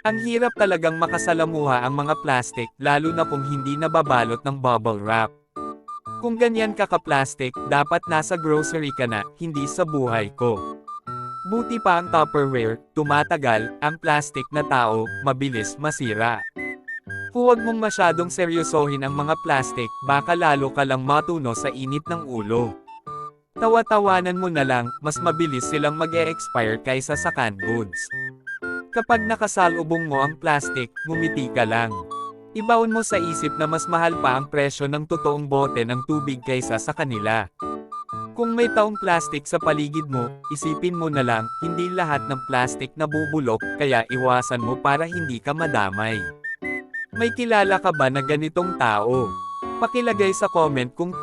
Ang hirap talagang makasalamuha ang mga plastic, lalo na kung hindi nababalot ng bubble wrap. Kung ganyan ka ka-plastic, dapat nasa grocery ka na, hindi sa buhay ko. Buti pa ang Tupperware, tumatagal, ang plastic na tao, mabilis masira. Huwag mong masyadong seryosohin ang mga plastic, baka lalo ka lang matuno sa init ng ulo. Tawa-tawanan mo na lang, mas mabilis silang mag-e-expire kaysa sa canned goods. Kapag nakasalubong mo ang plastic, ngumiti ka lang. Ibaon mo sa isip na mas mahal pa ang presyo ng totoong bote ng tubig kaysa sa kanila. Kung may taong plastic sa paligid mo, isipin mo na lang, hindi lahat ng plastic nabubulok, kaya iwasan mo para hindi ka madamay. May kilala ka ba na ganitong tao? Pakilagay sa comment kung